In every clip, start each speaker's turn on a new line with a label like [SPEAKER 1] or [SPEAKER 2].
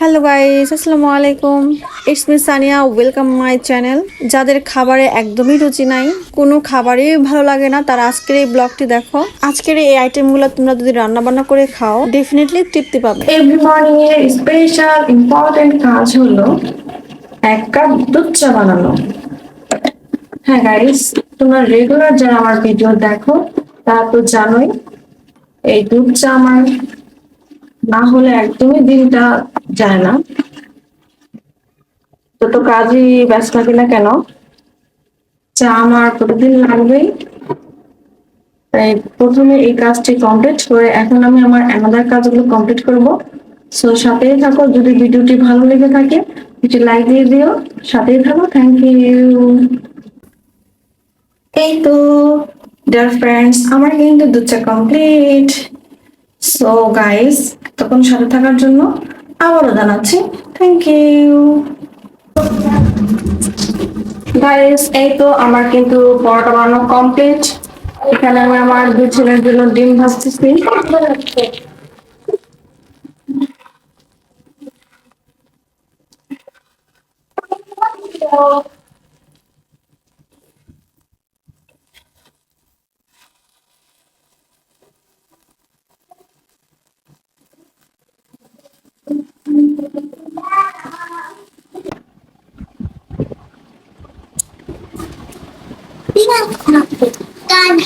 [SPEAKER 1] Hello guys আসসালামু আলাইকুম it's me Sania welcome my channel যাদের খাবারে একদমই রুচি নাই, কোনো খাবারই ভালো লাগে না, তারা আজকের এই ব্লগটি দেখো। আজকের এই আইটেমগুলো তোমরা যদি রান্না বান্না করে খাও ডেফিনেটলি তৃপ্তি পাবে।
[SPEAKER 2] এভরি মর্নিং এর স্পেশাল ইম্পর্টেন্ট কাজ হলো এক কাপ দুধ চা বানানো। হ্যাঁ গাইস তোমরা রেগুলার যারা আমার ভিডিও দেখো, তারা তো জানোই, এই দুধ চা আমার না হলে একদমই দিনটা যায় না। যত কাজই ব্যস্ত থাকি না কেন, চা আমার প্রতিদিন লাগবেই। তাই প্রথমে এই কাজটি কমপ্লিট করে এখন আমি আমার অ্যানাদার কাজগুলো কমপ্লিট করব। সো সাথেই থাকো। যদি ভিডিওটি ভালো লেগে থাকে, একটি লাইক দিয়ে দিও। সাথেই থাকো। থ্যাংক ইউ এই তো ডিয়ার ফ্রেন্ডস আমার কিন্তু দুধটা কমপ্লিট সো গাইস তখন সাথে থাকার জন্য আবারও জানাচ্ছি থ্যাংক ইউ গাইস এই তো আমার কিন্তু পরোটা বানানো কমপ্লিট এখানে আমি আমার দুই ছেলের জন্য ডিম ভাজতেছি।
[SPEAKER 3] Time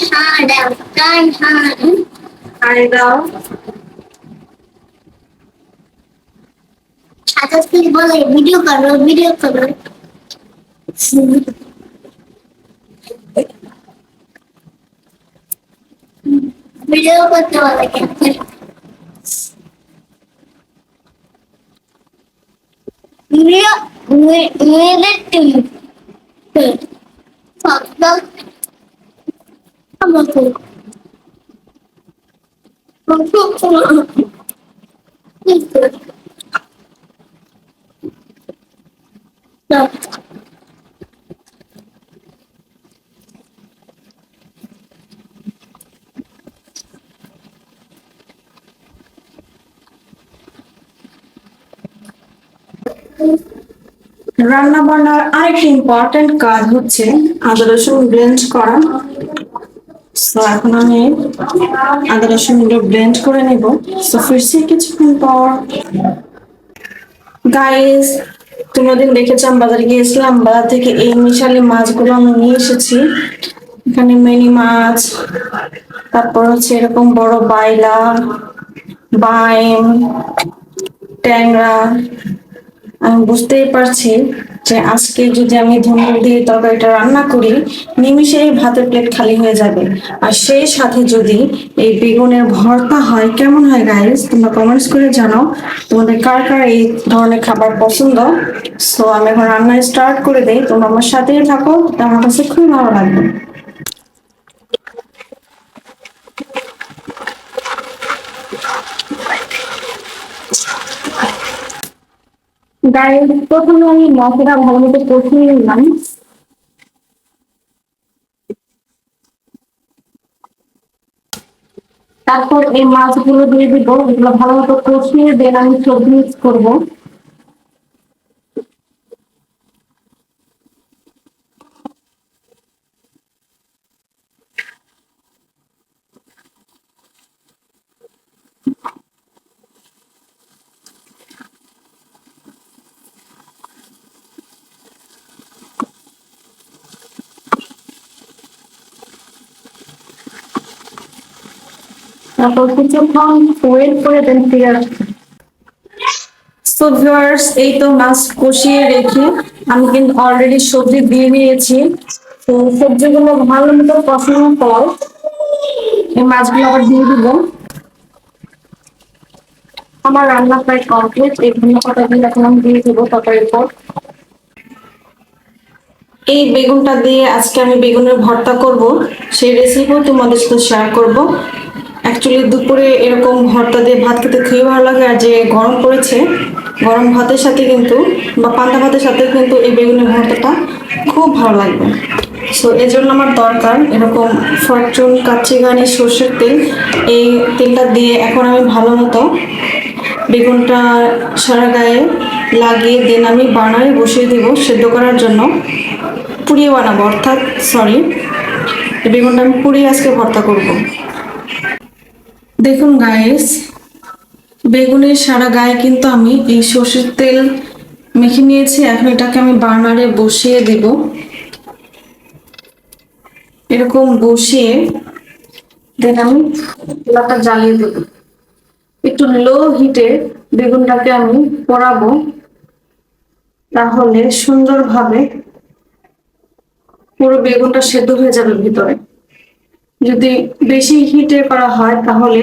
[SPEAKER 3] hard, time hard.
[SPEAKER 2] আর দাও
[SPEAKER 3] ছাতা স্পিচ বলে ভিডিও করো ভিডিও করো ভিডিও করতে বলে ভিডিও মেয়েদের টিম আমাকে
[SPEAKER 2] রান্না বান্নার আরেকটি ইম্পর্টেন্ট কাজ হচ্ছে আদা রসুন ব্লেন্ড করা। তো এখন আমি আদা রসুন ব্লেন্ড করে নেব। তো ফিরছি কিছুক্ষণ পর গাইস তোমরা দিন দেখেছ আমি বাজারে গিয়েছিলাম বাজার থেকে এই মিশালি মাছগুলো আমি নিয়ে এসেছি। এখানে মিনি মাছ, তারপর হচ্ছে এরকম বড় বাইলা, বাইম, ট্যাংরা, আমি বুঝতেই পারছি। যে আজকে যদি আমি ধনুক দিয়ে তরকারিটা রান্না করি, নিমিষেই ভাতের প্লেট খালি হয়ে যাবে। আর সেই সাথে যদি এই বেগুনের ভর্তা হয়, কেমন হয় গাইস তোমরা কমেন্টস করে জানাও। তোমাদের কার কার এই ধরনের খাবার পছন্দ? সো আমি এখন রান্না স্টার্ট করে দেই। তোমরা আমার সাথেই থাকো। আমার কাছে খুবই ভালো লাগবে। গায়ে প্রথমে আমি মশলা ভালো মতো কষিয়ে নিলাম। তারপর এই মাছগুলো দিয়ে দিব, এগুলো ভালো মতো কষিয়ে দেন আমি সবজি মিক্স করব। তারপর ভিউয়ার্স এই তো মাছ কষিয়ে রেখে আমি কিন্তু অলরেডি সবজি দিয়ে নিয়েছি। তো সবজিগুলো ভালো মতো কষানোর পর এই মাছগুলো আবার দিয়ে দিব। আমার রান্না প্রায় কমপ্লিট এই এখন আমি দিয়ে দিব তরকারির পর। এই বেগুনটা দিয়ে আজকে আমি বেগুনের ভর্তা করব, সেই রেসিপিও তোমাদের সাথে শেয়ার করব। অ্যাকচুয়ালি দুপুরে এরকম ভর্তা দিয়ে ভাত খেতে খুবই ভালো লাগে আর যে গরম পড়েছে, গরম ভাতের সাথে কিন্তু বা পান্তা ভাতের সাথে কিন্তু এই বেগুনের ভর্তাটা খুব ভালো লাগবে। সো এর জন্য আমার দরকার এরকম ফরচুন কাচ্চি গানি সর্ষের তেল। এই তেলটা দিয়ে এখন আমি ভালো মতো বেগুনটা সারা গায়ে লাগিয়ে দেন আমি বানায় বসিয়ে দেব সেদ্ধ করার জন্য। পুড়িয়ে বানাবো, অর্থাৎ সরি বেগুনটা আমি পুড়িয়ে আজকে ভর্তা করব। দেখুন গাইস বেগুনের সারা গায়ে কিন্তু আমি এই সর্ষের তেল মেখে নিয়েছি। এখন এটাকে আমি বার্নারে বসিয়ে দেব। এরকম বসিয়ে দেন আমি চুলাটা জ্বালিয়ে দেব। একটু লো হিটে বেগুনটাকে আমি পোড়াবো। তাহলে সুন্দরভাবে পুরো বেগুনটা সেদ্ধ হয়ে যাবে ভিতরে। যদি বেশি হিটে করা হয় তাহলে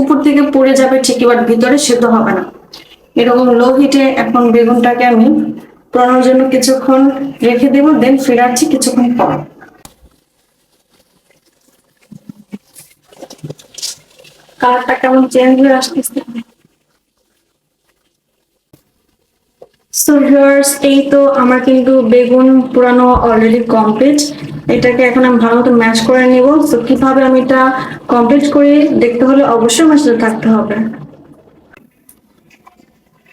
[SPEAKER 2] উপর থেকে পড়ে যাবে ঠিকই বাট ভিতরে সেদ্ধ হবে না। এরকম লো হিটে এখন বেগুনটাকে আমি পোড়ানোর জন্য কিছুক্ষণ রেখে দেবো দেন ফেরাচ্ছি কিছুক্ষণ পর। কালারটা কেমন চেঞ্জ হয়ে আসতেছে? সো এই তো আমার কিন্তু বেগুন পুরানো অলরেডি কমপ্লিট এটাকে এখন আমি ভালো মতো ম্যাশ করে নিব। সো কীভাবে আমি এটা কমপ্লিট করি, দেখতে হলে অবশ্যই আমার সাথে থাকতে হবে।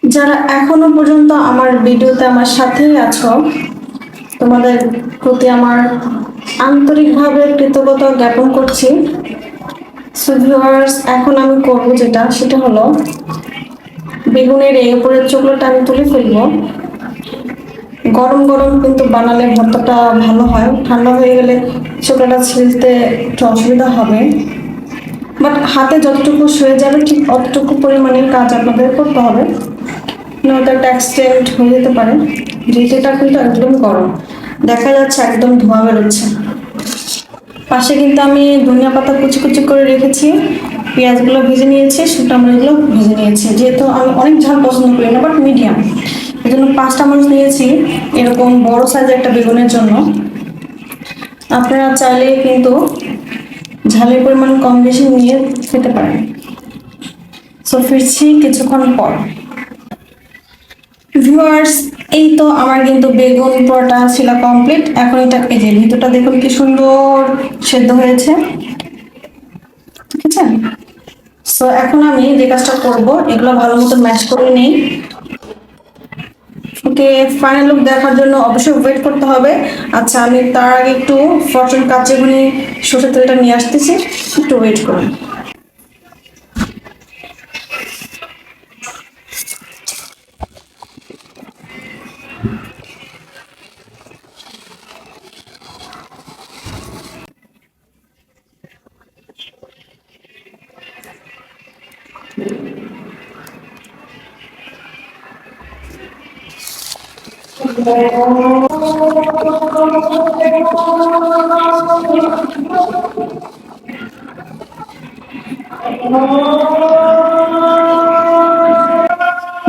[SPEAKER 2] যারা এখনও পর্যন্ত আমার ভিডিওতে আমার সাথেই আছো, তোমাদের প্রতি আমার আন্তরিকভাবে কৃতজ্ঞতা জ্ঞাপন করছি। সো ভিউয়ার্স এখন আমি করব যেটা, সেটা হলো, বেগুনের এই উপরের চোখলাটা আমি তুলে ফেলব। গরম গরম কিন্তু বানালে ভর্তাটা ভালো হয়। ঠান্ডা হয়ে গেলে চোখলাটা ছিলতে একটু অসুবিধা হবে। বাট হাতে যতটুকু শুয়ে যাবে ঠিক অতটুকু পরিমাণে কাজ আপনাদের করতে হবে। নয়তো একটা অ্যাক্সিডেন্ট হয়ে যেতে পারে। এটা কিন্তু একদম গরম। দেখা যাচ্ছে একদম ধোঁয়া বেরোচ্ছে। পাশে কিন্তু আমি ধনিয়া পাতা কুচি কুচি করে রেখেছি। পেঁয়াজগুলো ভেজে নিয়েছি, শুকনো মরিচগুলো ভেজে নিয়েছি। যেহেতু আমি অনেক ঝাল পছন্দ করি না, বাট মিডিয়াম। এই জন্য পাঁচটা মরিচ নিয়েছি, এরকম বড় সাইজের একটা বেগুনের জন্য। আপনারা চাইলে কিন্তু ঝালের পরিমাণ কম বেশি নিয়ে খেতে পারেন। সো ফিরছি কিছুক্ষণ পর। ভিউয়ার্স এই তো আমার কিন্তু বেগুন পরোটা ছিল কমপ্লিট এখন এটা এই যে ভিতরটা দেখুন কি সুন্দর সেদ্ধ হয়েছে। ঠিক আছে? সো এখন আমি যে কাজটা করব, এগুলো ভালো মতো ম্যাশ করে নেই। ওকে ফাইনাল লুক দেখার জন্য অবশ্যই ওয়েট করতে হবে। আচ্ছা আমি তার আগে একটু ফসল কাঁচে গুনি সরষের তেলটা নিয়ে আসতেছি, একটু ওয়েট করুন।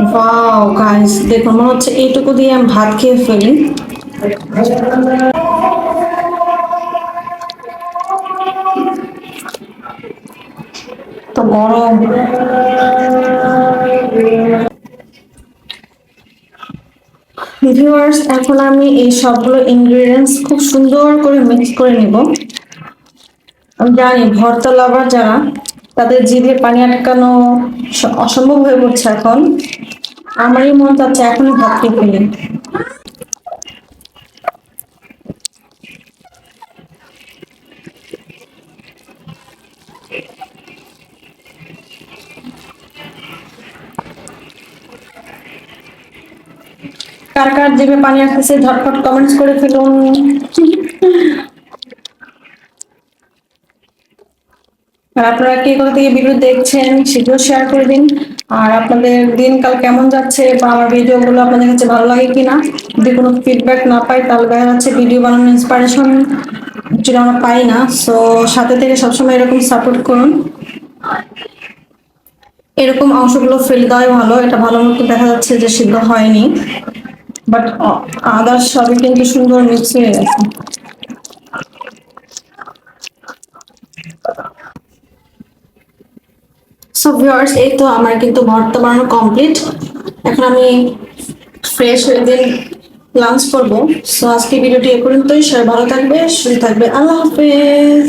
[SPEAKER 2] ওয়াও গাইস দেখুন মনে হচ্ছে এইটুকু দিয়ে আমি ভাত খেয়ে ফেলি। তো গরম। ভিউয়ার্স এখন আমি এই সবগুলো ইনগ্রেডিয়েন্টস খুব সুন্দর করে মিক্স করে নিব। আমি জানি ভর্তা লাভার যারা, তাদের জিভে পানি আটকানো অসম্ভব হয়ে পড়ছে এখন। আমারই মন চাচ্ছে এখনই ভাত খেয়ে ফেলি। কার কার জিভে পানি আসতেছে, ঝটপট কমেন্টস করে ফেলুন। আর আপনারা কে কোথা থেকে ভিডিও দেখছেন, সেগুলো শেয়ার করে দিন। আর আপনাদের দিনকাল কেমন যাচ্ছে বা আমার ভিডিওগুলো আপনাদের কাছে ভালো লাগে কিনা, যদি কোনো ফিডব্যাক না পাই, তাহলে দেখা যাচ্ছে ভিডিও বানানোর ইন্সপিরেশন অ্যাকচুয়ালি আমরা পাই না। সো সাথে থেকে সবসময় এরকম সাপোর্ট করুন। এরকম অংশগুলো ফেলে দেওয়াই ভালো। এটা ভালো মতো দেখা যাচ্ছে যে সিদ্ধ হয়নি। বাট আদার্স সবই কিন্তু সুন্দর মিক্স হয়ে গেছে সো ভিউয়ার্স এই তো আমার কিন্তু ভর্তা বানানো কমপ্লিট এখন আমি ফ্রেশ হয়ে দিন লাঞ্চ করব। সো আজকে ভিডিওটি এ পর্যন্তই। সবাই ভালো থাকবে, সুস্থ থাকবে। আল্লাহ হাফেজ।